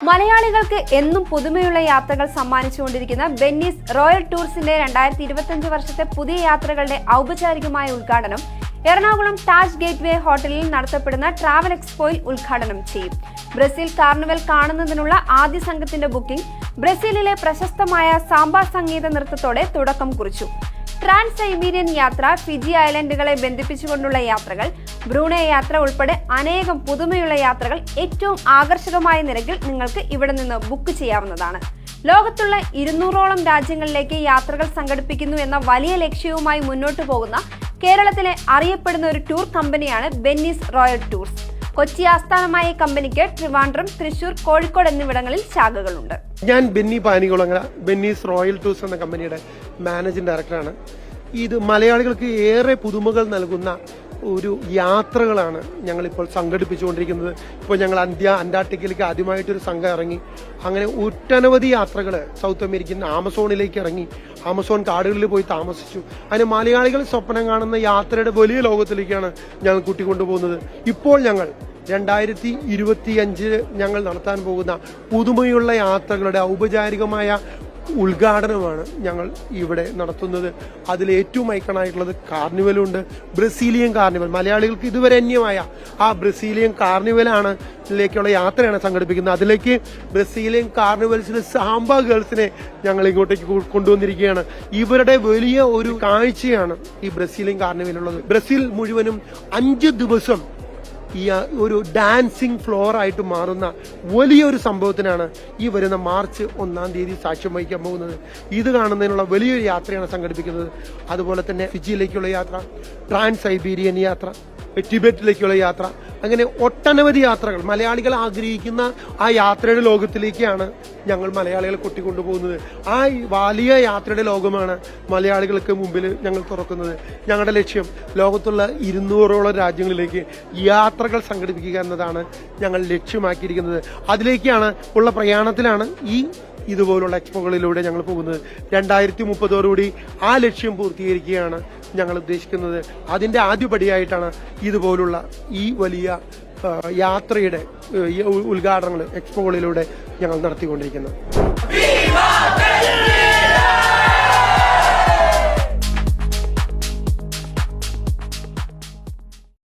മലയാളികൾക്ക് എന്നും പുതുമയുള്ള യാത്രകൾ സമ്മാനിച്ചുകൊണ്ടിരിക്കുന്ന ബെന്നീസ് റോയൽ ടൂർസിന്റെ രണ്ടായിരത്തി ഇരുപത്തിയഞ്ച് വർഷത്തെ പുതിയ യാത്രകളുടെ ഔപചാരികമായ ഉദ്ഘാടനം എറണാകുളം താജ് ഗേറ്റ്വേ ഹോട്ടലിൽ നടത്തപ്പെടുന്ന ട്രാവൽ എക്സ്പോയിൽ ഉദ്ഘാടനം ചെയ്യും. ബ്രസീൽ കാർണിവൽ കാണുന്നതിനുള്ള ആദ്യ സംഘത്തിന്റെ ബുക്കിംഗ് ബ്രസീലിലെ പ്രശസ്തമായ സാമ്പാ സംഗീത നൃത്തത്തോടെ തുടക്കം കുറിച്ചു. ട്രാൻസ് സൈബീരിയൻ യാത്ര ഫിജി ഐലൻഡുകളെ ബന്ധിപ്പിച്ചുകൊണ്ടുള്ള യാത്രകൾ ബ്രൂണെ യാത്ര ഉൾപ്പെടെ അനേകം പുതുമയുള്ള യാത്രകൾ ഏറ്റവും ആകർഷകമായ നിരക്കിൽ നിങ്ങൾക്ക് ഇവിടെ നിന്ന് ബുക്ക് ചെയ്യാവുന്നതാണ്. ലോകത്തുള്ള ഇരുന്നൂറോളം രാജ്യങ്ങളിലേക്ക് യാത്രകൾ സംഘടിപ്പിക്കുന്നു എന്ന വലിയ ലക്ഷ്യവുമായി മുന്നോട്ടു പോകുന്ന കേരളത്തിലെ അറിയപ്പെടുന്ന ഒരു ടൂർ കമ്പനിയാണ് ബെന്നീസ് റോയൽ ടൂർസ് കൊച്ചി ആസ്ഥാനമായ കമ്പനിക്ക് ട്രിവാൻഡ്രം തൃശൂർ കോഴിക്കോട് എന്നിവിടങ്ങളിൽ ശാഖകളുണ്ട്. ഞാൻ ബെന്നി പാനികുളങ്ങര ബെന്നീസ് റോയൽ ടൂർസ് എന്ന കമ്പനിയുടെ മാനേജിംഗ് ഡയറക്ടറാണ് ഇത് മലയാളികൾക്ക് ഏറെ പുതുമകൾ നൽകുന്ന ഒരു യാത്രകളാണ് ഞങ്ങളിപ്പോൾ സംഘടിപ്പിച്ചുകൊണ്ടിരിക്കുന്നത്. ഇപ്പോൾ ഞങ്ങൾ അന്ത്യ അന്റാർട്ടിക്കയിലേക്ക് ആദ്യമായിട്ടൊരു സംഘം ഇറങ്ങി. അങ്ങനെ ഒട്ടനവധി യാത്രകൾ സൗത്ത് അമേരിക്കൻ ആമസോണിലേക്ക് ഇറങ്ങി. ആമസോൺ കാടുകളിൽ പോയി താമസിച്ചു. അതിന് മലയാളികൾ സ്വപ്നം കാണുന്ന യാത്രയുടെ വലിയ ലോകത്തിലേക്കാണ് ഞങ്ങൾ കൂട്ടിക്കൊണ്ടുപോകുന്നത്. ഇപ്പോൾ ഞങ്ങൾ രണ്ടായിരത്തി ഇരുപത്തി അഞ്ചിൽ ഞങ്ങൾ നടത്താൻ പോകുന്ന പുതുമയുള്ള യാത്രകളുടെ ഔപചാരികമായ ഉദ്ഘാടനമാണ് ഞങ്ങൾ ഇവിടെ നടത്തുന്നത്. അതിൽ ഏറ്റവും ഐക്കണായിട്ടുള്ളത് കാർണിവലുണ്ട്. Brazilian carnival. മലയാളികൾക്ക് ഇതുവരെ അന്യമായ ആ ബ്രസീലിയൻ കാർണിവലാണ് ിലേക്കുള്ള യാത്രയാണ് സംഘടിപ്പിക്കുന്നത്. അതിലേക്ക് ബ്രസീലിയൻ കാർണിവൽസിലെ സാമ്പ ഗേൾസിനെ ഞങ്ങൾ ഇങ്ങോട്ടേക്ക് കൊണ്ടുവന്നിരിക്കുകയാണ്. ഇവരുടെ വലിയ ഒരു കാഴ്ചയാണ് ഈ ബ്രസീലിയൻ കാർണിവലുള്ളത്. ബ്രസീൽ മുഴുവനും അഞ്ച് ദിവസം ഈ ഒരു ഡാൻസിങ് ഫ്ലോർ ആയിട്ട് മാറുന്ന വലിയൊരു സംഭവത്തിനാണ് ഈ വരുന്ന മാർച്ച് ഒന്നാം തീയതി സാക്ഷ്യം വഹിക്കാൻ പോകുന്നത്. ഇത് കാണുന്നതിനുള്ള വലിയൊരു യാത്രയാണ് സംഘടിപ്പിക്കുന്നത്. അതുപോലെ തന്നെ ഫിജിയിലേക്കുള്ള യാത്ര ട്രാൻസ് സൈബീരിയൻ യാത്ര ടിബറ്റിലേക്കുള്ള യാത്ര. അങ്ങനെ ഒട്ടനവധി യാത്രകൾ. മലയാളികൾ ആഗ്രഹിക്കുന്ന ആ യാത്രയുടെ ലോകത്തിലേക്കാണ് ഞങ്ങൾ മലയാളികളെ കൊട്ടിക്കൊണ്ടുപോകുന്നത്. ആ വലിയ യാത്രയുടെ ലോകമാണ് മലയാളികൾക്ക് മുമ്പിൽ ഞങ്ങൾ തുറക്കുന്നത്. ഞങ്ങളുടെ ലക്ഷ്യം ലോകത്തുള്ള ഇരുന്നൂറോളം രാജ്യങ്ങളിലേക്ക് യാത്രകൾ സംഘടിപ്പിക്കുക എന്നതാണ് ഞങ്ങൾ ലക്ഷ്യമാക്കിയിരിക്കുന്നത്. അതിലേക്കാണ് ഉള്ള പ്രയാണത്തിലാണ് ഈ ഇതുപോലുള്ള എക്സ്പോകളിലൂടെ ഞങ്ങൾ പോകുന്നത്. രണ്ടായിരത്തി മുപ്പതോടുകൂടി ആ ലക്ഷ്യം പൂർത്തീകരിക്കുകയാണ് ഞങ്ങൾ ഉദ്ദേശിക്കുന്നത് അതിന്റെ ആദ്യപടിയായിട്ടാണ് ഇതുപോലുള്ള ഈ വലിയ യാത്രയുടെ ഉദ്ഘാടനങ്ങൾ എക്സ്പോകളിലൂടെ ഞങ്ങൾ നടത്തിക്കൊണ്ടിരിക്കുന്നത്.